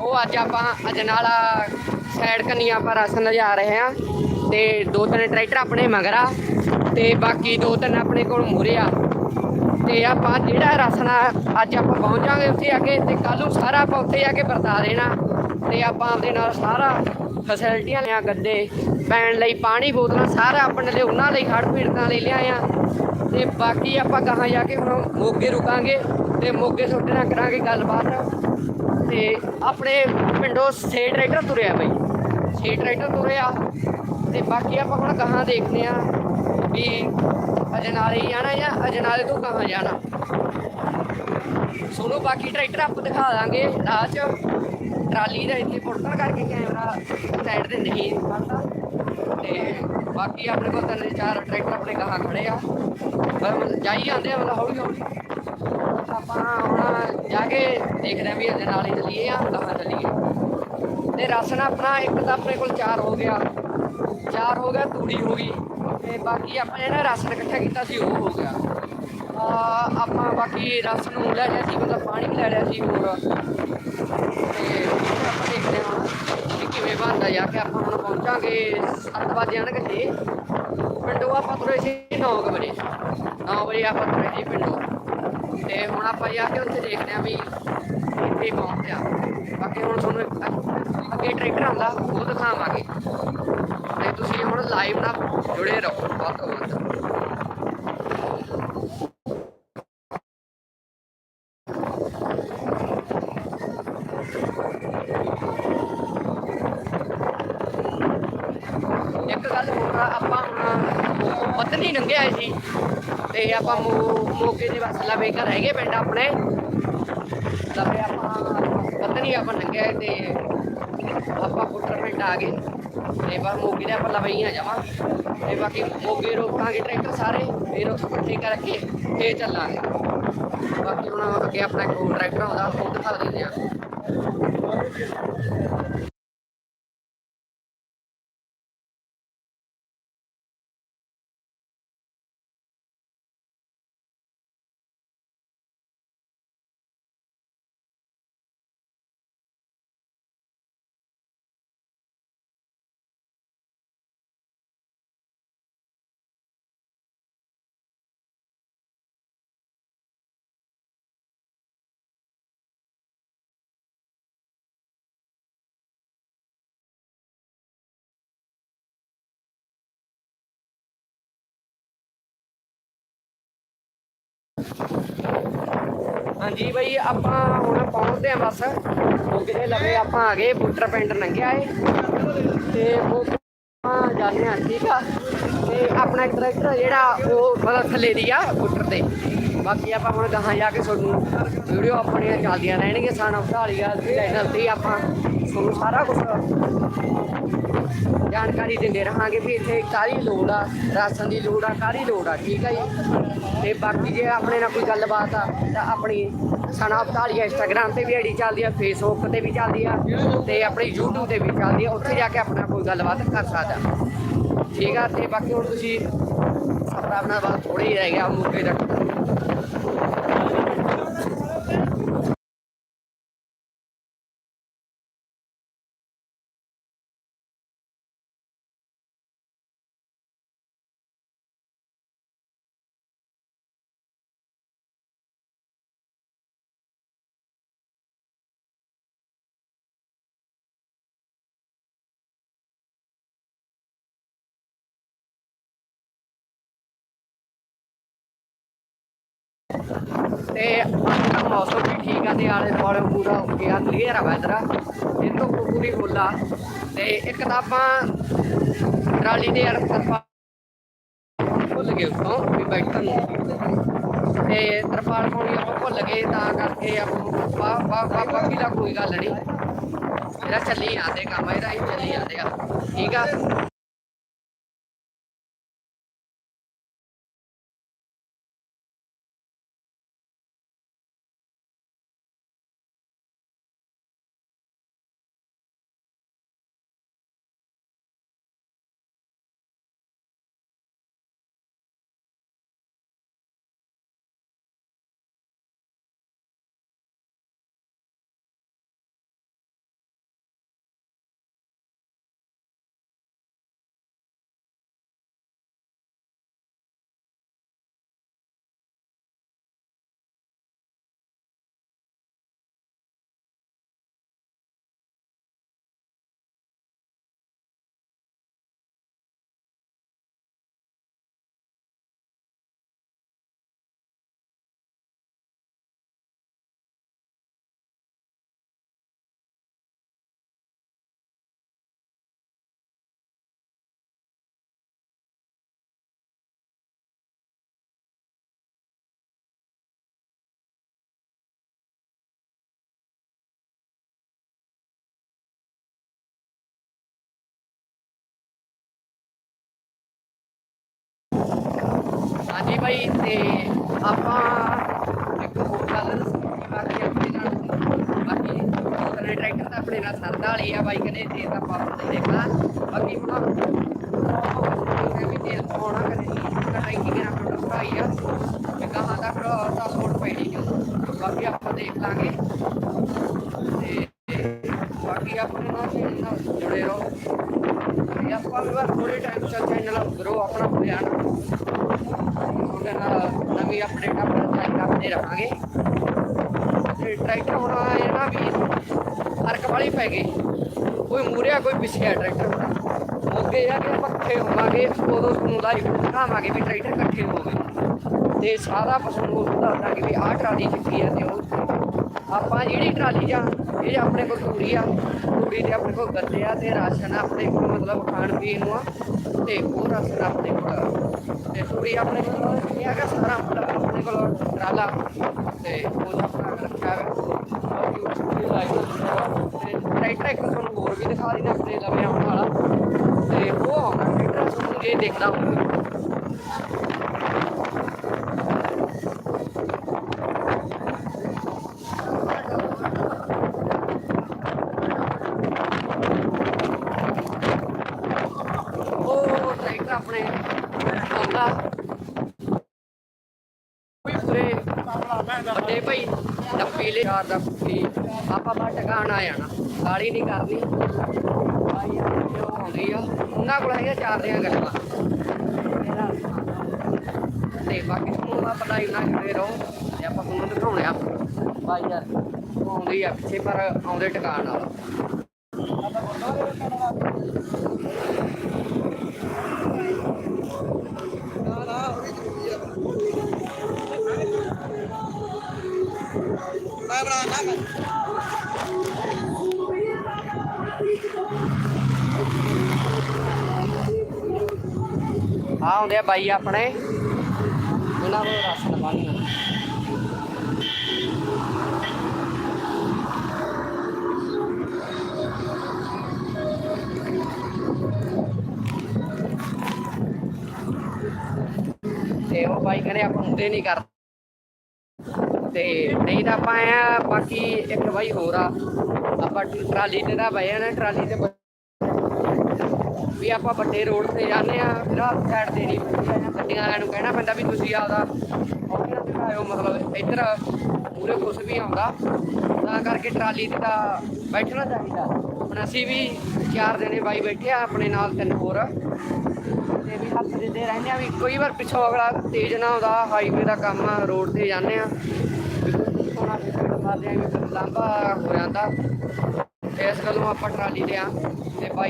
ਉਹ ਅੱਜ ਆਪਾਂ ਅਜਨਾਲਾ ਸਾਈਡ ਕੰਨੀ ਆਪਾਂ ਰਾਸ਼ਨ ਲਿਜਾ ਰਹੇ ਆ ਤੇ ਦੋ ਤਿੰਨ ਟਰੈਕਟਰ ਆਪਣੇ ਮਗਰ ਆ ਤੇ ਬਾਕੀ ਦੋ ਤਿੰਨ ਆਪਣੇ ਕੋਲ ਮੂਰੇ ਆ। ਤੇ ਆਪਾਂ ਜਿਹੜਾ ਰਾਸ਼ਨ ਆ, ਅੱਜ ਆਪਾਂ ਪਹੁੰਚਾਂਗੇ ਉੱਥੇ ਆ ਕੇ ਤੇ ਕੱਲ ਨੂੰ ਸਾਰਾ ਆਪਾਂ ਉੱਥੇ ਆ ਕੇ ਵਰਤਾ ਦੇਣਾ। ਤੇ ਆਪਾਂ ਆਪਦੇ ਨਾਲ ਸਾਰਾ ਫੈਸਿਲਿਟੀਆਂ ਲਿਆ ਗੱਦੇ ਪੈਣ ਲਈ ਪਾਣੀ ਬੋਤਲਾਂ ਸਾਰਾ ਆਪਣੇ ਲਈ ਉਹਨਾਂ ਲਈ ਖੜ ਪੀੜਤਾਂ ਲਈ ਲਿਆਇਆ ਤੇ ਬਾਕੀ ਆਪਾਂ ਗਾਹਾਂ ਜਾ ਕੇ ਹੁਣ ਮੋਗੇ ਰੁਕਾਂਗੇ ਤੇ ਮੋਗੇ ਤੁਹਾਡੇ ਨਾਲ ਕਰਾਂਗੇ ਗੱਲਬਾਤ। ਤੇ ਆਪਣੇ ਪਿੰਡੋਂ ਛੇ ਟਰੈਕਟਰ ਤੁਰਿਆ ਬਈ। ਛੇ ਟਰੈਕਟਰ ਤੁਰਿਆ ਤੇ ਬਾਕੀ ਆਪਾਂ ਹੁਣ ਕਹਾਂ ਦੇਖਦੇ ਆ ਵੀ ਅਜਨਾਲੇ ਹੀ ਜਾਣਾ ਜਾਂ ਅਜਨਾਲੇ ਤੋਂ ਕਹਾਂ ਜਾਣਾ। ਸੁਣੋ ਬਾਕੀ ਟਰੈਕਟਰ ਆਪਾਂ ਦਿਖਾ ਦਾਂਗੇ ਰਾਹ 'ਚ ਟਰਾਲੀ ਦਾ ਇੱਥੇ ਪੁੱਟਣ ਕਰਕੇ ਕੈਮਰਾ ਸਾਈਡ ਤੇ ਨਹੀਂ ਬਣਦਾ ਤੇ ਬਾਕੀ ਆਪਣੇ ਕੋਲ ਤਿੰਨ ਚਾਰ ਟਰੈਕਟਰ ਆਪਣੇ ਗਾਹਾਂ ਖੜੇ ਆ। ਪਰ ਜਾਈ ਜਾਂਦੇ ਆ ਮਤਲਬ ਹੌਲੀ ਹੌਲੀ। ਆਪਾਂ ਹੁਣ ਜਾ ਕੇ ਦੇਖਦੇ ਆ ਵੀ ਅਜੇ ਨਾਲ ਹੀ ਚੱਲੀਏ ਜਾਂ ਗਾਹਾਂ ਚੱਲੀਏ। ਤੇ ਰਾਸ਼ਨ ਆਪਣਾ, ਇੱਕ ਤਾਂ ਆਪਣੇ ਕੋਲ ਚਾਰ ਹੋ ਗਿਆ। ਚਾਰ ਹੋ ਗਿਆ, ਤੂੜੀ ਹੋ ਗਈ। ਤੇ ਬਾਕੀ ਆਪਾਂ ਜਿਹੜਾ ਰਾਸ਼ਨ ਇਕੱਠਾ ਕੀਤਾ ਸੀ, ਉਹ ਹੋ ਗਿਆ। ਆਪਾਂ ਬਾਕੀ ਰਸ ਨੂੰ ਲੈ ਲਿਆ ਸੀ ਮਤਲਬ ਪਾਣੀ ਵੀ ਲੈ ਲਿਆ ਸੀ ਹੋਰ। ਤੇ ਆਪਾਂ ਦੇਖਦੇ ਹਾਂ ਹੁਣ ਕਿ ਕਿਵੇਂ ਬਣਦਾ ਜਾ ਕੇ ਆਪਾਂ ਹੁਣ ਪਹੁੰਚਾਂਗੇ 7 ਵਜੇ ਆਣਗੇ ਜੀ ਪਿੰਡੋਂ ਆਪਾਂ ਤੁਰੇ ਸੀ 9 ਵਜੇ। 9 ਵਜੇ ਆਪਾਂ ਤੁਰੇ ਸੀ ਪਿੰਡੋਂ। ਤੇ ਹੁਣ ਆਪਾਂ ਜਾ ਕੇ ਉੱਥੇ ਦੇਖਦੇ ਹਾਂ ਵੀ ਇੱਥੇ ਪਹੁੰਚਿਆ ਬਾਕੀ ਹੁਣ ਤੁਹਾਨੂੰ ਅੱਗੇ ਟਰੈਕਟਰ ਆਉਂਦਾ, ਉਹ ਦਿਖਾਵਾਂਗੇ। ਤੇ ਤੁਸੀਂ ਹੁਣ ਲਾਈਵ ਨਾਲ ਜੁੜੇ ਰਹੋ ਬਹੁਤ ਬਹੁਤ ਵੱਧ ਇੱਕ ਗੱਲ ਹੋਰ ਆ, ਆਪਾਂ ਹੁਣ ਪਤਨੀ ਨੰਗੇ ਆਏ ਸੀ ਤੇ ਆਪਾਂ ਮੋ- ਮੋਗੇ ਦੇ ਬਸ ਲਵੇ ਘਰ ਹੈਗੇ ਪਿੰਡ ਆਪਣੇ। ਲਵੇ ਆਪਾਂ ਪਤਨੀ ਆਪਾਂ ਨੰਗੇ ਆਏ ਤੇ ਆਪਾਂ ਪੁੱਤਰ ਪਿੰਡ ਆ ਗਏ। ਤੇ ਬਸ ਮੋਗੇ ਦੇ ਆਪਾਂ ਲਵੇ ਹੀ ਆ ਜਾਵਾਂ। ਤੇ ਬਾਕੀ ਮੋਗੇ ਰੋਕਾਂਗੇ ਟਰੈਕਟਰ ਸਾਰੇ, ਫਿਰ ਉੱਥੋਂ ਇਕੱਠੇ ਕਰਕੇ ਫੇਰ ਚੱਲਾਂਗੇ। ਬਾਕੀ ਹੁਣ ਅੱਗੇ ਆਪਣਾ ਇੱਕ ਟਰੈਕਟਰ ਆਉਂਦਾ, ਉਹ ਦਿਖਾ ਦਿੰਦੇ ਆ ਹਾਂਜੀ ਬਈ, ਆਪਾਂ ਹੁਣ ਪਹੁੰਚਦੇ ਆ ਬਸ। ਮੋਗੇ ਦੇ ਲਵੇ ਆਪਾਂ ਆ ਗਏ ਬੂਟਰ ਪਿੰਡ ਲੰਘਿਆ ਏ। ਤੇ ਮੋਗੇ ਆਪਾਂ ਜਾਂਦੇ ਆ ਠੀਕ ਆ। ਤੇ ਆਪਣਾ ਇੱਕ ਟਰੈਕਟਰ ਜਿਹੜਾ ਉਹ ਮਤਲਬ ਥੱਲੇ ਦੀ ਆ ਬੂਟਰ ਤੇ। ਬਾਕੀ ਆਪਾਂ ਹੁਣ ਗਾਹਾਂ ਜਾ ਕੇ ਤੁਹਾਨੂੰ ਵੀਡੀਓ ਆਪਣੀਆਂ ਚੱਲਦੀਆਂ ਰਹਿਣਗੀਆਂ ਸਾਨਾ ਭਟਾਲੀਆ ਚੈਨਲ ਤੇ ਆਪਾਂ ਤੁਹਾਨੂੰ ਸਾਰਾ ਕੁਝ ਜਾਣਕਾਰੀ ਦਿੰਦੇ ਰਹਾਂਗੇ। ਵੀ ਇੱਥੇ ਕਾਹਦੀ ਲੋੜ ਆ? ਰਾਸ਼ਨ ਦੀ ਲੋੜ ਆ, ਕਾਹਦੀ ਲੋੜ ਆ? ਠੀਕ ਆ ਜੀ? ਤੇ ਬਾਕੀ ਜੇ ਆਪਣੇ ਨਾਲ ਕੋਈ ਗੱਲਬਾਤ ਆ, ਤਾਂ ਆਪਣੀ ਸਨਾ ਭਟਾਲੀਆ ਇੰਸਟਾਗ੍ਰਾਮ ਤੇ ਵੀ ਆਈਡੀ ਚੱਲਦੀ ਆ ਫੇਸਬੁੱਕ ਤੇ ਵੀ ਚੱਲਦੀ ਆ, ਤੇ ਆਪਣੀ YouTube ਤੇ ਵੀ ਚੱਲਦੀ ਆ, ਉੱਥੇ ਜਾ ਕੇ ਆਪਣਾ ਕੋਈ ਗੱਲਬਾਤ ਕਰ ਸਕਦਾ। ਠੀਕ ਆ? ਤੇ ਬਾਕੀ ਹੁਣ ਤੁਸੀਂ ਆਪਣਾ ਆਪਣਾ ਬਸ ਥੋੜੇ ਹੀ ਰਹਿ ਗਿਆ ਮੌਕੇ ਤੱਕ ਤੇ ਅੱਜ ਦਾ ਮੌਸਮ ਵੀ ਠੀਕ ਆ ਤੇ ਆਲੇ ਦੁਆਲੇ ਪੂਰਾ ਹੋ ਗਿਆ ਕਲੀਅਰ ਆ ਵੈਦਰ ਇਹ ਤੋਂ ਪੂਰੀ ਫੁੱਲਾ ਤੇ ਇੱਕ ਤਾਂ ਆਪਾਂ ਟਰਾਲੀ ਦੇ ਯਾਰ ਤਰਪਾ ਭੁੱਲ ਗਏ ਉੱਤੋਂ ਵੀ ਬੈਠਣ ਨੂੰ। ਤੇ ਤਰਪਾਲ ਪਾਉਣੀ ਆਪਾਂ ਭੁੱਲ ਗਏ, ਤਾਂ ਕਰਕੇ ਆਪਾਂ ਬਾ ਬਾ ਬਾਕੀ ਦਾ ਕੋਈ ਗੱਲ ਨਹੀਂ ਇਹਦਾ ਚੱਲੀ ਜਾਂਦੇ ਕੰਮ, ਇਹਦਾ ਹੀ ਚੱਲੀ ਜਾਂਦੇ ਆ। ਠੀਕ ਆ? ਬਾਈ ਤੇ ਆਪਾਂ ਇੱਕ ਹੋਰ ਗੱਲ ਦੱਸੀ ਬਾਕੀ ਆਪਣੇ ਨਾਲ। ਬਾਕੀ ਉਹਨੇ ਟਰੈਕਟਰ ਤਾਂ ਆਪਣੇ ਨਾਲ ਸਰਦਾ ਵਾਲੀ ਆ ਬਾਈ ਕਹਿੰਦੇ ਤੇ ਤਾਂ ਪਾਉਣ ਦੇ ਦੇਖਣਾ ਬਾਕੀ ਹੁਣ ਤੇਲ ਪਾਉਣਾ ਕਰੇ ਤਾਂ ਟੈਂਕੀ ਕਿਹਨਾਂ ਪ੍ਰੋਡਕਟ ਭਾਈ ਆ ਤੇ ਕਹਾਂ ਦਾ ਫਿਰ ਤਾਂ ਲੋਡ ਪੈਣੀ ਨਹੀਂ ਬਾਕੀ ਆਪਾਂ ਦੇਖ ਲਾਂਗੇ ਤੇ ਬਾਕੀ ਆਪਣੇ ਨਾਲ channel ਨਾਲ ਜੁੜੇ ਰਹੋ ਤੇ ਆਪਾਂ ਵੀ ਬਸ ਥੋੜੇ ਟਾਈਮ ਚ ਚੈਨਲ ਕਰੋ ਆਪਣਾ ਧਿਆਨ ਉਹਦੇ ਨਾਲ ਨਵੀਂ ਅਪਡੇਟ ਆਪਣਾ ਚੈਨਲ ਕਰਦੇ ਤੇ ਟਰੈਕਟਰ ਹੁਣ ਇਹ ਨਾ ਵੀ ਫ਼ਰਕ ਵਾਲੀ ਪੈ ਗਈ। ਕੋਈ ਮੂਰਿਆ ਕੋਈ ਪਿੱਛੇ ਟਰੈਕਟਰ ਮੋਗੇ ਆ ਕੇ ਪੱਖੇ ਹੋਵਾਂਗੇ, ਉਦੋਂ ਤੁਹਾਨੂੰ ਲਾਈਵ ਦਿਖਾਵਾਂਗੇ ਵੀ ਟਰੈਕਟਰ ਇਕੱਠੇ ਹੋ ਗਏ। ਤੇ ਸਾਰਾ ਪਸੰਦ ਦੱਸਦਾ ਦੱਸਾਂਗੇ ਵੀ ਆਹ ਟਰਾਲੀ ਚੱਕੀ ਹੈ ਤੇ ਉਹ ਆਪਾਂ ਜਿਹੜੀ ਟਰਾਲੀ ਜਾਂ ਇਹ ਆਪਣੇ ਕੋਲ ਤੂੜੀ ਆ, ਤੂੜੀ ਤੇ ਆਪਣੇ ਕੋਲ ਗੱਤੇ ਆ ਤੇ ਰਾਸ਼ਨ ਆਪਣੇ ਕੋਲ, ਮਤਲਬ ਖਾਣ ਪੀਣ ਨੂੰ ਆ ਤੇ ਉਹ ਰਾਸ਼ਨ ਆਪਣੇ ਕੋਲ ਤੇ ਤੂੜੀ ਆਪਣੇ ਕੋਲ ਇਹ ਹੈਗਾ ਸਾਰਾ ਆਪਣੇ ਕੋਲ ਟਰਾਲਾ ਤੇ ਉਹ ਆਪਣਾ ਰੱਖਿਆ ਹੋਇਆ। ਟਰੈਕਟਰ ਇੱਕ ਤੁਹਾਨੂੰ ਹੋਰ ਵੀ ਦਿਖਾ ਦੇਣਾ ਆਪਣੇ ਲਵੇ ਆਉਣ ਵਾਲਾ। ਤੇ ਉਹ ਆਉਣਾ ਟਰੈਕਟਰ ਤੁਹਾਨੂੰ ਜੇ ਦੇਖਣਾ ਹੋਊਗਾ ਉਹ ਟਰੈਕਟਰ ਆਪਣੇ ਆਉਂਦਾ। ਕੋਈ ਪੂਰੇ ਵੱਡੇ ਭਾਈ ਡੱਬੀ ਲੈ ਚਾਰ ਦਾ ਕੁੱਤੀ ਆਪਾਂ ਬਾ ਟਿਕਾਣਾ ਆ ਗਾਲੀ ਨਹੀਂ ਕਰਨੀ। ਭਾਈ ਆਉਂਦੀ ਆ। ਉਹਨਾਂ ਕੋਲ ਹੈਗਾ ਚਾਰ ਦੀਆਂ ਗੱਲਾਂ। ਤੇ ਬਾਕੀ ਤੁਹਾਨੂੰ ਦਾ ਲਾਈਵ ਨਾਲ ਜੁੜੇ ਰਹੋ। ਤੇ ਆਪਾਂ ਤੁਹਾਨੂੰ ਦਿਖਾਉਣੇ ਆ। ਭਾਈ ਯਾਰ ਆਉਂਦੀ ਆ ਪਿੱਛੇ, ਪਰ ਆਉਂਦੇ ਟਿਕਾਣ ਵਾਲਾ ਆ ਆਉਂਦੇ ਆ ਬਾਈ ਆਪਣੇ। ਇਹਨਾਂ ਨੂੰ ਰਾਸ਼ਨ ਪਾਣੀ ਤੇ ਉਹ ਬਾਈ ਕਹਿੰਦੇ ਆਪਾਂ ਹੁੰਦੇ ਨਹੀਂ ਕਰਦੇ। ਤੇ ਨਹੀਂ ਤਾਂ ਆਪਾਂ ਆ, ਬਾਕੀ ਇੱਕ ਬਾਈ ਹੋਰ ਆ। ਆਪਾਂ ਟਰਾਲੀ ਤੇ ਤਾਂ ਬਹਿ ਜਾਣਾ, ਟਰਾਲੀ ਤੇ ਵੀ ਆਪਾਂ ਵੱਡੇ ਰੋਡ ਤੇ ਜਾਂਦੇ ਆ ਫਿਰ ਆਹ ਸਾਈਡ ਤੇ ਨਹੀਂ ਗੱਡੀਆਂ ਵਾਲਿਆਂ ਨੂੰ ਕਹਿਣਾ ਪੈਂਦਾ ਵੀ ਤੁਸੀਂ ਆਪਦਾ ਆਪਣਾ ਦਿਖਾਇਓ ਮਤਲਬ ਇੱਧਰ ਪੂਰੇ ਕੁਛ ਵੀ ਆਉਂਦਾ। ਤਾਂ ਕਰਕੇ ਟਰਾਲੀ ਤੇ ਤਾਂ ਬੈਠਣਾ ਚਾਹੀਦਾ। ਹੁਣ ਅਸੀਂ ਵੀ ਚਾਰ ਜਣੇ ਬਾਈ ਬੈਠੇ ਆ, ਆਪਣੇ ਨਾਲ ਤਿੰਨ ਹੋਰ। ਤੇ ਵੀ ਹੱਥ ਦਿੰਦੇ ਰਹਿੰਦੇ ਆ ਵੀ ਕੋਈ ਵਾਰ ਪਿੱਛੋਂ ਅਗਲਾ ਤੇਜ਼ ਨਾ ਆਉਂਦਾ ਹਾਈਵੇ ਦਾ ਕੰਮ ਰੋਡ ਤੇ ਜਾਂਦੇ ਆ। ਸੋਨਾ ਸਿੱਟ ਮਾਰਦੇ ਆ ਵੀ ਹੋ ਜਾਂਦਾ। ਇਸ ਗੱਲੋਂ ਆਪਾਂ ਟਰਾਲੀ ਤੇ ਆ ਤੇ ਬਾਈ